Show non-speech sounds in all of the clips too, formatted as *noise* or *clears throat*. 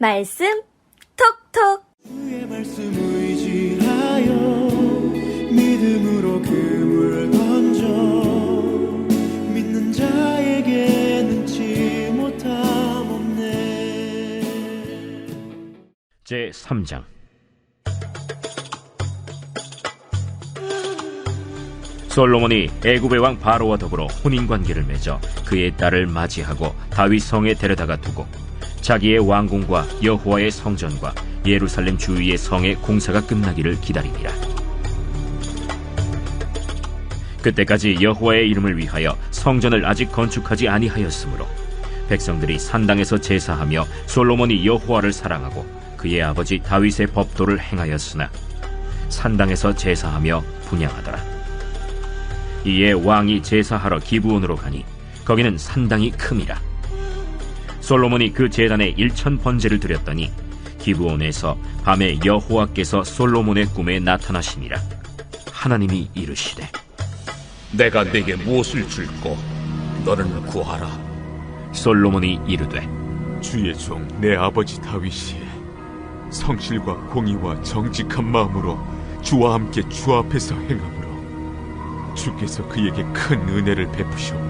말씀 톡톡. 주의 말씀 의지하여 믿음으로 금을 던져 믿는 자에게 능치 못함 없네. 제 3장. 솔로몬이 애굽의 왕 바로와 더불어 혼인 관계를 맺어 그의 딸을 맞이하고 다윗 성에 데려다가 두고 자기의 왕궁과 여호와의 성전과 예루살렘 주위의 성의 공사가 끝나기를 기다리니라. 그때까지 여호와의 이름을 위하여 성전을 아직 건축하지 아니하였으므로 백성들이 산당에서 제사하며 솔로몬이 여호와를 사랑하고 그의 아버지 다윗의 법도를 행하였으나 산당에서 제사하며 분양하더라. 이에 왕이 제사하러 기브온으로 가니 거기는 산당이 큼이라. 솔로몬이 그 제단에 일천 번제를 드렸더니 기브온에서 밤에 여호와께서 솔로몬의 꿈에 나타나시니라. 하나님이 이르시되 내가 네게 무엇을 줄고 너는 구하라. 솔로몬이 이르되 주의 종 내 아버지 다윗이 성실과 공의와 정직한 마음으로 주와 함께 주 앞에서 행함으로 주께서 그에게 큰 은혜를 베푸셨고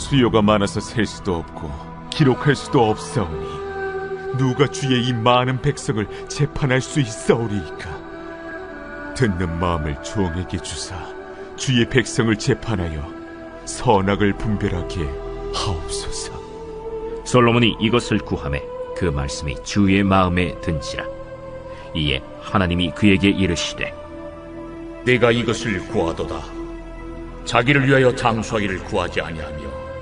수요가 많아서 셀 수도 없고 기록할 수도 없사오니 누가 주의 이 많은 백성을 재판할 수 있사오리이까 듣는 마음을 종에게 주사 주의 백성을 재판하여 선악을 분별하게 하옵소서. 솔로몬이 이것을 구함에 그 말씀이 주의 마음에 든지라. 이에 하나님이 그에게 이르시되 네가 이것을 구하도다. 자기를 위하여 장수하기를 구하지 아니하며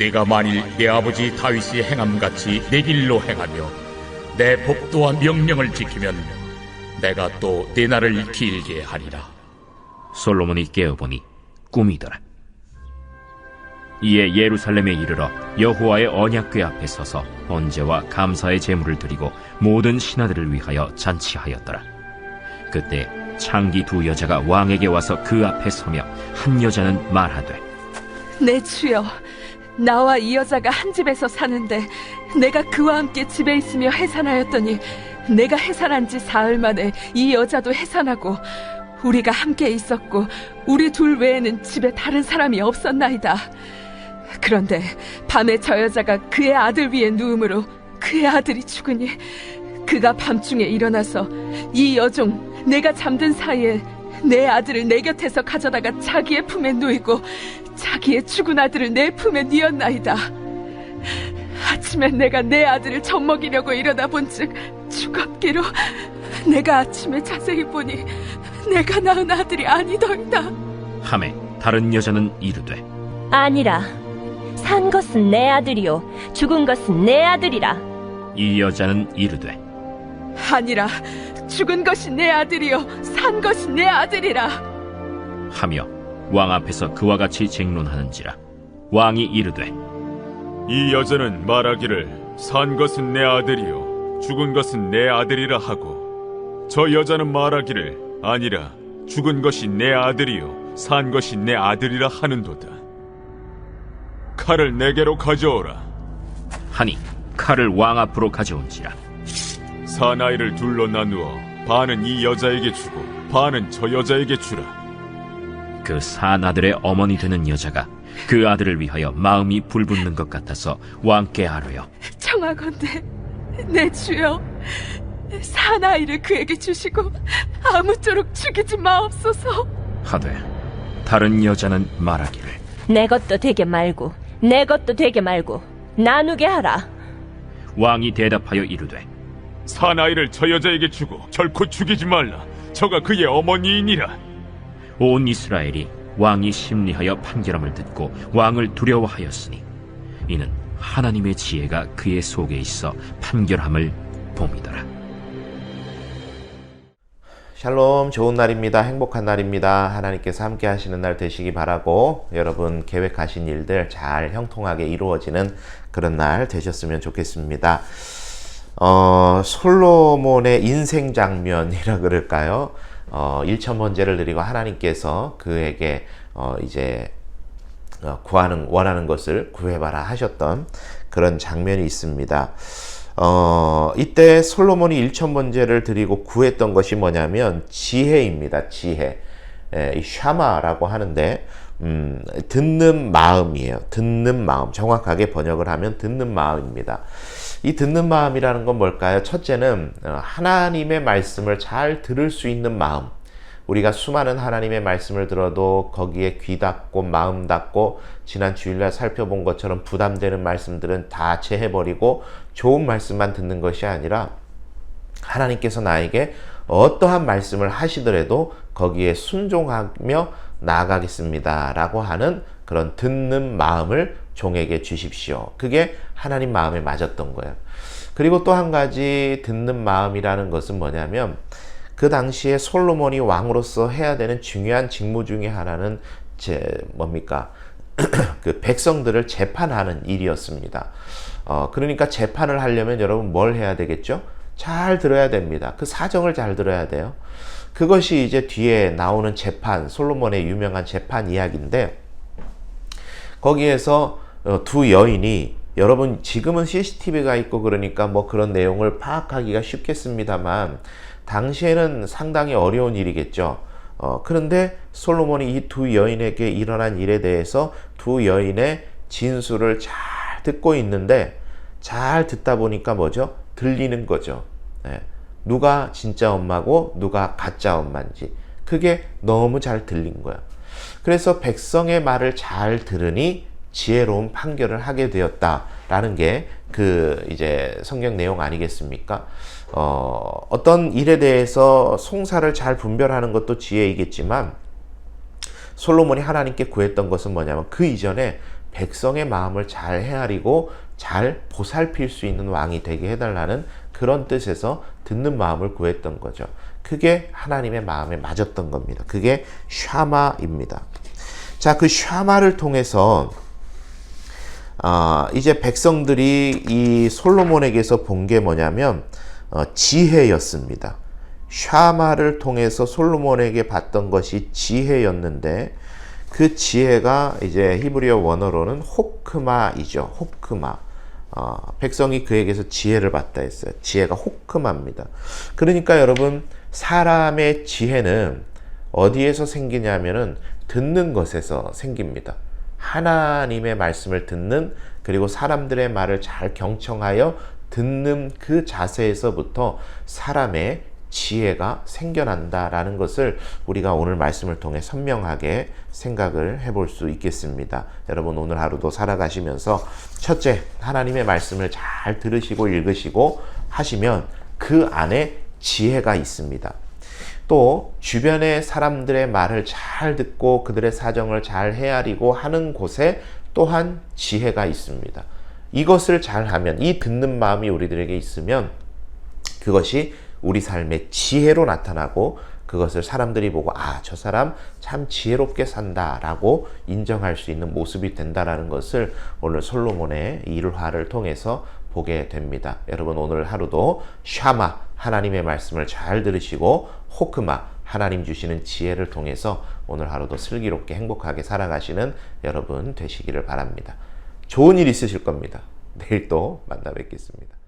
내가 만일 내 아버지 다윗이 행함같이 내 길로 행하며 내 법도와 명령을 지키면 내가 또 내 날을 길게 하리라 솔로몬이 깨어보니 꿈이더라. 이에 예루살렘에 이르러 여호와의 언약궤 앞에 서서 번제와 감사의 제물을 드리고 모든 신하들을 위하여 잔치하였더라. 그때 창기 두 여자가 왕에게 와서 그 앞에 서며 한 여자는 말하되 내 주여, 나와 이 여자가 한 집에서 사는데 내가 그와 함께 집에 있으며 해산하였더니 내가 해산한 지 사흘 만에 이 여자도 해산하고 우리가 함께 있었고 우리 둘 외에는 집에 다른 사람이 없었나이다. 그런데 밤에 저 여자가 그의 아들 위에 누움으로 그의 아들이 죽으니 그가 밤중에 일어나서 이 여종 내가 잠든 사이에 내 아들을 내 곁에서 가져다가 자기의 품에 누이고 자기의 죽은 아들을 내 품에 뉘었나이다. 아침에 내가 내 아들을 젖먹이려고 일어나 본즉 죽었기로 내가 아침에 자세히 보니 내가 낳은 아들이 아니더이다. 함에 다른 여자는 이르되 아니라 산 것은 내 아들이요 죽은 것은 내 아들이라 이 여자는 이르되 아니라 죽은 것이 내 아들이요 산 것이 내 아들이라. 하며 왕 앞에서 그와 같이 쟁론하는지라. 왕이 이르되 이 여자는 말하기를 산 것은 내 아들이요 죽은 것은 내 아들이라 하고 저 여자는 말하기를 아니라 죽은 것이 내 아들이요 산 것이 내 아들이라 하는도다. 칼을 내게로 가져오라. 하니 칼을 왕 앞으로 가져온지라. 사나이를 둘로 나누어 반은 이 여자에게 주고 반은 저 여자에게 주라 그 산 아들의 어머니 되는 여자가 그 아들을 위하여 마음이 불붙는 것 같아서 왕께 아뢰어 청하건대 내 주여, 사나이를 그에게 주시고 아무쪼록 죽이지 마옵소서. 하되 다른 여자는 말하기를 내 것도 되게 말고 내 것도 되게 말고 나누게 하라. 왕이 대답하여 이르되 사나이를 저 여자에게 주고 결코 죽이지 말라. 저가 그의 어머니이니라. 온 이스라엘이 왕이 심리하여 판결함을 듣고 왕을 두려워하였으니 이는 하나님의 지혜가 그의 속에 있어 판결함을 봄이더라. 샬롬 좋은 날입니다. 행복한 날입니다. 하나님께서 함께 하시는 날 되시기 바라고 여러분 계획하신 일들 잘 형통하게 이루어지는 그런 날 되셨으면 좋겠습니다. 어, 솔로몬의 인생 장면이라 그럴까요? 어, 일천 번제를 드리고 하나님께서 그에게 어, 이제 어, 구하는 원하는 것을 구해봐라 하셨던 그런 장면이 있습니다. 어, 이때 솔로몬이 일천 번제를 드리고 구했던 것이 뭐냐면 지혜입니다. 지혜. 예, 이 샤마라고 하는데 음, 듣는 마음이에요. 듣는 마음. 정확하게 번역을 하면 듣는 마음입니다. 이 듣는 마음이라는 건 뭘까요? 첫째는 어, 하나님의 말씀을 잘 들을 수 있는 마음. 우리가 수많은 하나님의 말씀을 들어도 거기에 귀 닫고 마음 닫고 지난 주일날 살펴본 것처럼 부담되는 말씀들은 다 제해버리고 좋은 말씀만 듣는 것이 아니라 하나님께서 나에게 어떠한 말씀을 하시더라도 거기에 순종하며 나아가겠습니다. 라고 하는 그런 듣는 마음을 종에게 주십시오. 그게 하나님 마음에 맞았던 거예요. 그리고 또 한 가지 듣는 마음이라는 것은 뭐냐면 그 당시에 솔로몬이 왕으로서 해야 되는 중요한 직무 중에 하나는 제 뭡니까? *clears throat* 그 백성들을 재판하는 일이었습니다. 어, 그러니까 재판을 하려면 여러분 뭘 해야 되겠죠? 잘 들어야 됩니다. 그 사정을 잘 들어야 돼요. 그것이 이제 뒤에 나오는 재판, 솔로몬의 유명한 재판 이야기인데, 거기에서 어, 두 여인이 여러분 지금은 CCTV가 있고 그러니까 뭐 그런 내용을 파악하기가 쉽겠습니다만 당시에는 상당히 어려운 일이겠죠. 어, 그런데 솔로몬이 이 두 여인에게 일어난 일에 대해서 두 여인의 진술을 잘 듣고 있는데 잘 듣다 보니까 뭐죠? 들리는 거죠. 예. 누가 진짜 엄마고 누가 가짜 엄마인지 그게 너무 잘 들린 거야. 그래서 백성의 말을 잘 들으니 지혜로운 판결을 하게 되었다라는 게 그 이제 성경 내용 아니겠습니까? 어, 어떤 일에 대해서 송사를 잘 분별하는 것도 지혜이겠지만 솔로몬이 하나님께 구했던 것은 뭐냐면 그 이전에 백성의 마음을 잘 헤아리고 잘 보살필 수 있는 왕이 되게 해달라는 그런 뜻에서 듣는 마음을 구했던 거죠. 그게 하나님의 마음에 맞았던 겁니다. 그게 샤마입니다. 자, 그 샤마를 통해서 아, 이제 백성들이 이 솔로몬에게서 본 게 뭐냐면 어, 지혜였습니다. 샤마를 통해서 솔로몬에게 받던 것이 지혜였는데 그 지혜가 이제 히브리어 원어로는 호크마이죠. 호크마. 어, 백성이 그에게서 지혜를 받다 했어요. 지혜가 호크마입니다. 그러니까 여러분 사람의 지혜는 어디에서 생기냐면은 듣는 것에서 생깁니다. 하나님의 말씀을 듣는 그리고 사람들의 말을 잘 경청하여 듣는 그 자세에서부터 사람의 지혜가 생겨난다라는 것을 우리가 오늘 말씀을 통해 선명하게 생각을 해볼 수 있겠습니다. 여러분 오늘 하루도 살아가시면서 첫째 하나님의 말씀을 잘 들으시고 읽으시고 하시면 그 안에 지혜가 있습니다. 또 주변의 사람들의 말을 잘 듣고 그들의 사정을 잘 헤아리고 하는 곳에 또한 지혜가 있습니다. 이것을 잘 하면 이 듣는 마음이 우리들에게 있으면 그것이 우리 삶의 지혜로 나타나고 그것을 사람들이 보고 아, 저 사람 참 지혜롭게 산다라고 인정할 수 있는 모습이 된다라는 것을 오늘 솔로몬의 일화를 통해서 보게 됩니다. 여러분 오늘 하루도 샤마 하나님의 말씀을 잘 들으시고 호크마 하나님 주시는 지혜를 통해서 오늘 하루도 슬기롭게 행복하게 살아가시는 여러분 되시기를 바랍니다. 좋은 일 있으실 겁니다. 내일 또 만나 뵙겠습니다.